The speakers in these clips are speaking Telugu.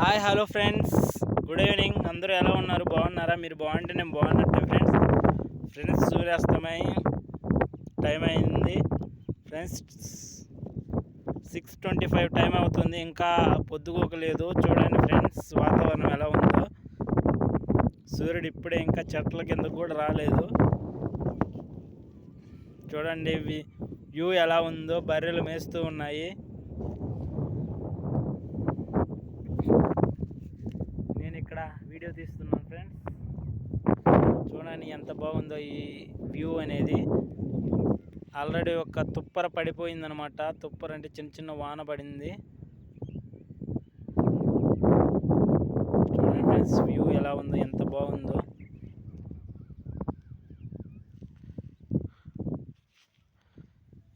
Hi hello friends good evening అందరూ ఎలా ఉన్నారు? బాగున్నారా? మీరు బాగుంటే నేను బాగున్నట్టే ఫ్రెండ్స్ ఫ్రెండ్స్ సూర్యాస్తమయం టైం అయింది. Friends six twenty five time అవుతుంది. ఇంకా పొద్దుకోకలేదు. చూడండి ఫ్రెండ్స్ వాతావరణం ఎలా ఉందో. సూర్యుడు ఇప్పుడే ఇంకా చెట్ల కింద కూడా రాలేదు. చూడండి వ్యూ ఎలా ఉందో. బర్రెలు మేస్తూ ఉన్నాయి నేను ఇక్కడ వీడియో తీస్తున్నాను ఫ్రెండ్స్. చూడండి ఎంత బాగుందో ఈ వ్యూ అనేది. ఆల్రెడీ ఒక తుప్పర పడిపోయిందనమాట. తుప్పర అంటే చిన్న చిన్న వాన పడింది. చూడండి ఫ్రెండ్స్ వ్యూ ఎలా ఉందో ఎంత బాగుందో.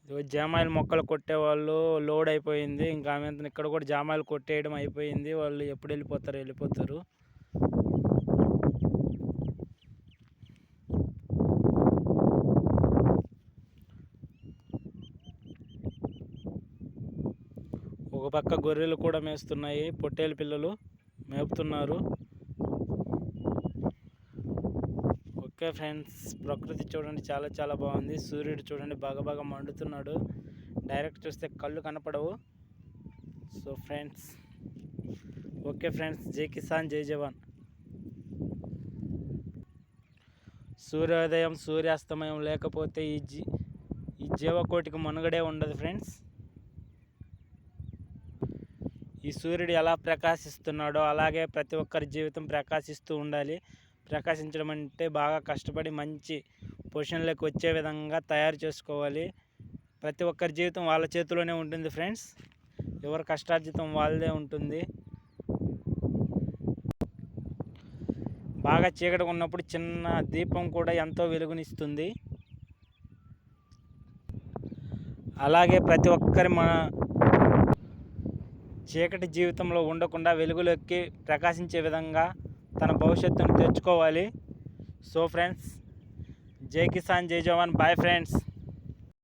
ఇదిగో జామాయిల మొక్కలు కొట్టేవాళ్ళు లోడ్ అయిపోయింది. ఇంకా ఆమె ఇక్కడ కూడా జామాయిలు కొట్టేయడం అయిపోయింది. వాళ్ళు ఎప్పుడు వెళ్ళిపోతారు వెళ్ళిపోతారు. ఒక పక్క గొర్రెలు కూడా మేస్తున్నాయి. పొట్టేలు పిల్లలు మేపుతున్నారు. ఓకే ఫ్రెండ్స్ ప్రకృతి చూడండి చాలా చాలా బాగుంది. సూర్యుడు చూడండి బాగా బాగా మండుతున్నాడు. డైరెక్ట్ చూస్తే కళ్ళు కనపడవు. సో ఫ్రెండ్స్ ఓకే ఫ్రెండ్స్ జై కిసాన్ జై జవాన్. సూర్యోదయం సూర్యాస్తమయం లేకపోతే ఈ జీ ఈ జీవకోటికి మనుగడే ఉండదు ఫ్రెండ్స్. ఈ సూర్యుడు ఎలా ప్రకాశిస్తున్నాడో అలాగే ప్రతి ఒక్కరి జీవితం ప్రకాశిస్తూ ఉండాలి. ప్రకాశించడం అంటే బాగా కష్టపడి మంచి పొజిషన్లోకి వచ్చే విధంగా తయారు చేసుకోవాలి. ప్రతి ఒక్కరి జీవితం వాళ్ళ చేతిలోనే ఉంటుంది ఫ్రెండ్స్. ఎవరి కష్టార్జితం వాళ్ళదే ఉంటుంది. బాగా చీకటిగా ఉన్నప్పుడు చిన్న దీపం కూడా ఎంతో వెలుగునిస్తుంది. అలాగే ప్రతి ఒక్కరి మన చీకటి జీవితంలో ఉండకుండా వెలుగులోకి ప్రకాశించే విధంగా తన భవిష్యత్తును తెచ్చుకోవాలి. సో ఫ్రెండ్స్ జై కిసాన్ జై జవాన్ బాయ్ ఫ్రెండ్స్